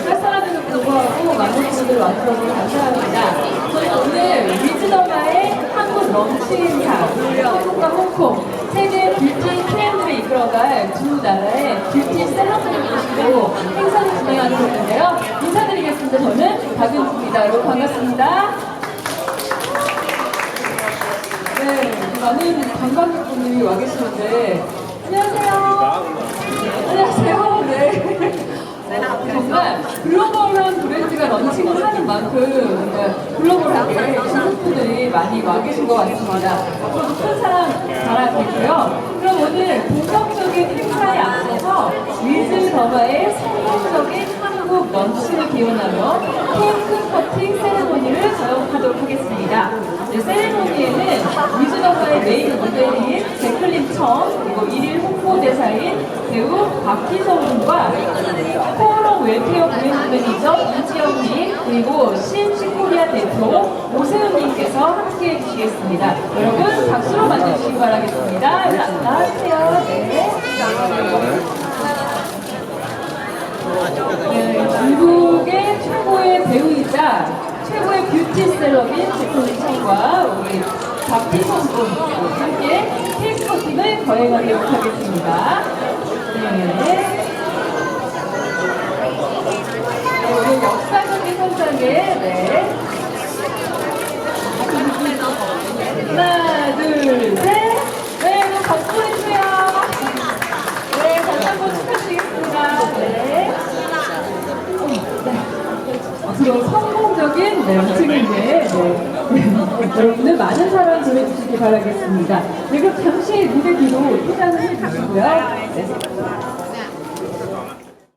쌀쌀함에도 불구하고 많은 분들 와주셔서 감사합니다. 저희 오늘 위즈더마의 한국 런칭사, 한국과 홍콩, 세계 뷰티 트렌드를 이끌어갈 두 나라의 뷰티 셀럽들을 모시고 행사를 진행하게 됐는데요. 인사드리겠습니다. 저는 박은주입니다. 여러분 반갑습니다. 많은 관광객분들이 와 계시는데 안녕하세요. 안녕하세요. 네. 어, 정말 글로벌한 브랜드가 런칭을 하는 만큼 정말 글로벌하게 중국분들이 많이 와 계신 것 같습니다. 앞으로도 큰 사랑 바라겠고요. 그럼 오늘 본격적인 행사에 앞서서 위즈 더마의 성공적인 한국 런칭을 기원하며 케이크 커팅 세레모니를 저역하도록 하겠습니다. 네, 세레모니에는 위즈더마의 메인 모델인 제클린 청 그리고 일일 홍보대사인 배우 박희성 군과 코어롱 웰페어 브랜드 매니저 이지영님 그리고 신시코리아 대표 오세훈님께서 함께 해 주시겠습니다. 여러분 박수로 맞아주시기 바라겠습니다. 여러분 나와주세요. 네. 네, 셀럽인 청과 우리 박희성 군 함께 케이크 커팅을 거행하도록 하겠습니다. 네. 오늘 역사적인 현장에 네. 하나, 둘, 셋. 네, 그럼 박수 해주세요. 네. 네. 성공적인 네, 런칭을 위해 네. 여러분들 많은 사랑 보내주시기 바라겠습니다. 네, 그럼 잠시 무대 뒤로 퇴장을 해주시고요. 네.